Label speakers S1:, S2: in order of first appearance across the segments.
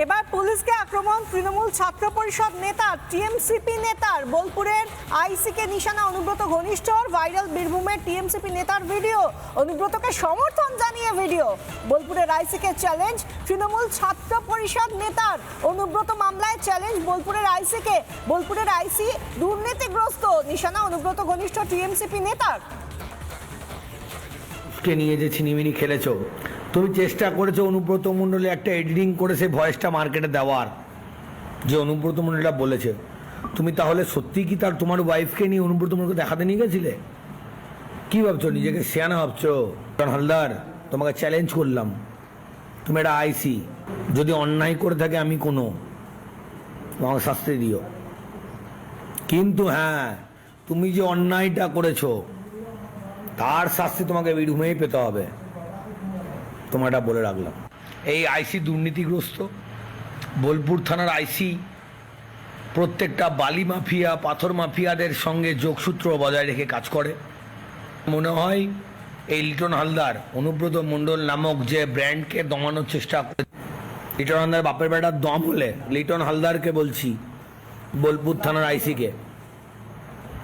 S1: এবার পুলিশকে আক্রমণ। তৃণমূল ছাত্র পরিষদ নেতা, টিএমসিপি নেতার বোলপুরের আইসিকে নিশানা অনুব্রত ঘনিষ্ঠর। ভাইরাল বীরভূমের টিএমসিপি নেতার ভিডিও। অনুব্রতকে সমর্থন জানিয়ে ভিডিও। বোলপুরের আইসিকে চ্যালেঞ্জ। তৃণমূল ছাত্র পরিষদ নেতার অনুব্রত মামলায় চ্যালেঞ্জ বোলপুরের আইসিকে। বোলপুরের আইসি দুর্নীতিগ্রস্ত। নিশানা অনুব্রত ঘনিষ্ঠ টিএমসিপি নেতার।
S2: নিয়ে যে ছিনিমিনি খেলেছো তুমি চেষ্টা করেছ অনুব্রত মণ্ডলে একটা এডিটিং করে সেই ভয়েসটা মার্কেটে দেওয়ার, যে অনুব্রত মণ্ডলটা বলেছে। তুমি তাহলে সত্যি কি তার, তোমার ওয়াইফকে নিয়ে অনুব্রত মণ্ডলকে দেখাতে নিয়ে গেছিলে? কি ভাবছ, নিজেকে শেয়ানা ভাবছ? হালদার, তোমাকে চ্যালেঞ্জ করলাম। তুমি একটা আইসি যদি অন্যায় করে থাকে আমি কোনো, তোমাকে শাস্তি দিও। কিন্তু হ্যাঁ তুমি যে অন্যায়টা করেছ, তার শাস্তি তোমাকে বীরভূমেই পেতে হবে। তোমারটা বলে রাখলাম। এই আইসি দুর্নীতিগ্রস্ত, বোলপুর থানার আইসি, প্রত্যেকটা বালি মাফিয়া, পাথর মাফিয়াদের সঙ্গে যোগসূত্র বজায় রেখে কাজ করে। মনে হয় এই লিটন হালদার, অনুব্রত মণ্ডল নামক যে ব্র্যান্ডকে দমানোর চেষ্টা করে লিটন হালদার বাপের বেটার দম হলে লিটন হালদারকে বলছি, বোলপুর থানার আইসিকে,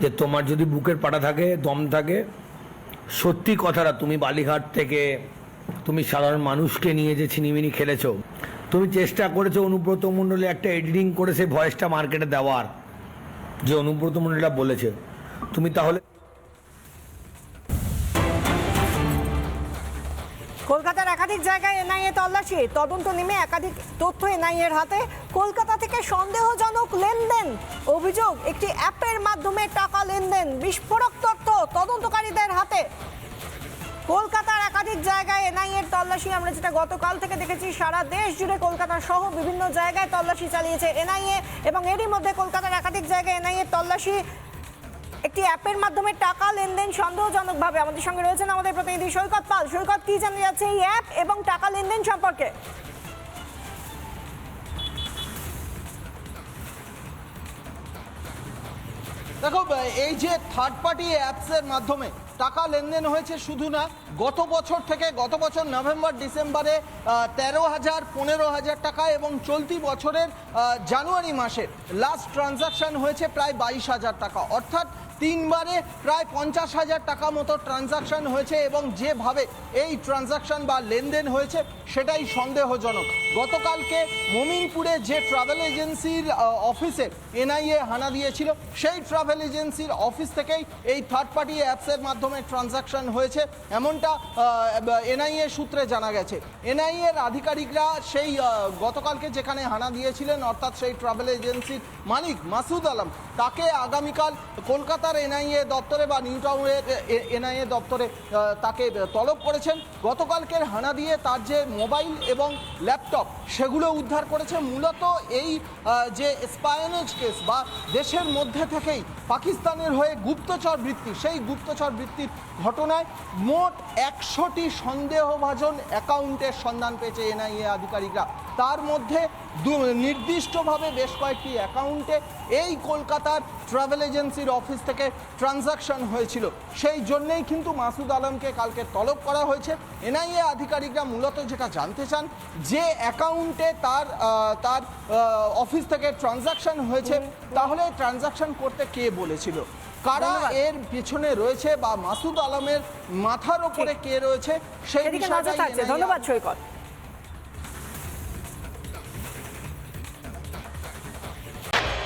S2: যে তোমার যদি বুকের পাটা থাকে, দম থাকে, সত্যি কথাটা তুমি বালিঘাট থেকে তুমি সাধারণ মানুষকে নিয়ে যে ছিনিমিনি খেলেছো, তুমি চেষ্টা করেছ অনুব্রত মণ্ডলে একটা এডিটিং করে সেই ভয়েসটা মার্কেটে দেওয়ার, যে অনুব্রত মণ্ডলটা বলেছে। তুমি তাহলে
S1: কলকাতার একাধিক জায়গায় এনআইএ তল্লাশি, তদন্ত নেমে একাধিক তথ্য এনআইএ এর হাতে। কলকাতা থেকে সন্দেহজনক লেনদেন, অভিযোগ, একটি অ্যাপের মাধ্যমে টাকা লেনদেন, বিস্ফোরক তথ্য তদন্তকারীদের হাতে। কলকাতার একাধিক জায়গায় এনআইএ এর তল্লাশি, আমরা যেটা গতকাল থেকে দেখেছি, সারা দেশ জুড়ে কলকাতা সহ বিভিন্ন জায়গায় তল্লাশি চালিয়েছে এনআইএ এবং এরই মধ্যে কলকাতার একাধিক জায়গায় এনআইএ তল্লাশি, একটি অ্যাপের মাধ্যমে টাকা লেনদেন সন্দেহজনকভাবে। আমাদের সঙ্গে রয়েছেন আমাদের প্রতিনিধি সৈকত পাল। সৈকত, কি জানা যাচ্ছে এই অ্যাপ এবং টাকা লেনদেন সম্পর্কে?
S3: দেখো, এই যে থার্ড পার্টি অ্যাপসের মাধ্যমে টাকা লেনদেন হয়েছে শুধু না, গত বছর থেকে, গত বছর নভেম্বর, ডিসেম্বরে তেরো হাজার, পনেরো হাজার টাকা এবং চলতি বছরের জানুয়ারি মাসে লাস্ট ট্রানজাকশন হয়েছে প্রায় বাইশ হাজার টাকা। অর্থাৎ তিনবারে প্রায় পঞ্চাশ হাজার টাকা মতো ট্রানজাকশন হয়েছে এবং যেভাবে এই ট্রানজাকশন বা লেনদেন হয়েছে সেটাই সন্দেহজনক। গতকালকে মমিনপুরে যে ট্রাভেল এজেন্সির অফিসে এনআইএ হানা দিয়েছিল, সেই ট্রাভেল এজেন্সির অফিস থেকেই এই থার্ড পার্টি অ্যাপসের মাধ্যমে ট্রানজাকশন হয়েছে। এমনটা এনআইএ সূত্রে জানা গেছে। এনআইএর আধিকারিকরা সেই গতকালকে যেখানে হানা দিয়েছিলেন, অর্থাৎ সেই ট্রাভেল এজেন্সির মালিক মাসুদ আলম, তাকে আগামীকাল কলকাতার এনআইএ দপ্তরে বা নিউ টাউনের এনআইএ দপ্তরে তাকে তলব করেছেন। গতকালকের হানা দিয়ে তার যে মোবাইল এবং ল্যাপটপ, সেগুলো উদ্ধার করেছে। মূলত এই যে স্পায়নেজ কেস বা দেশের মধ্যে থেকেই পাকিস্তানের হয়ে গুপ্তচর বৃত্তি, সেই গুপ্তচর বৃত্তির ঘটনায় মোট একশোটি সন্দেহভাজন অ্যাকাউন্টের সন্ধান পেয়েছে এনআইএ আধিকারিকরা। তার মধ্যে নির্দিষ্টভাবে বেশ কয়েকটি অ্যাকাউন্টে এই কলকাতার ট্রাভেল এজেন্সির অফিস থেকে ট্রানজাকশন হয়েছিল। সেই জন্যেই কিন্তু মাসুদ আলমকে কালকে তলব করা হয়েছে। এনআইএ আধিকারিকরা মূলত যেটা জানতে চান যে অ্যাকাউন্টে তার তার অফিস থেকে ট্রানজাকশন হয়েছে তাহলে ট্রানজাকশন করতে কে বলেছিল? কারা এর পিছনে রয়েছে বা মাসুদ আলমের মাথার ওপরে কে রয়েছে সেই NIA
S1: ধন্যবাদ সৈকত।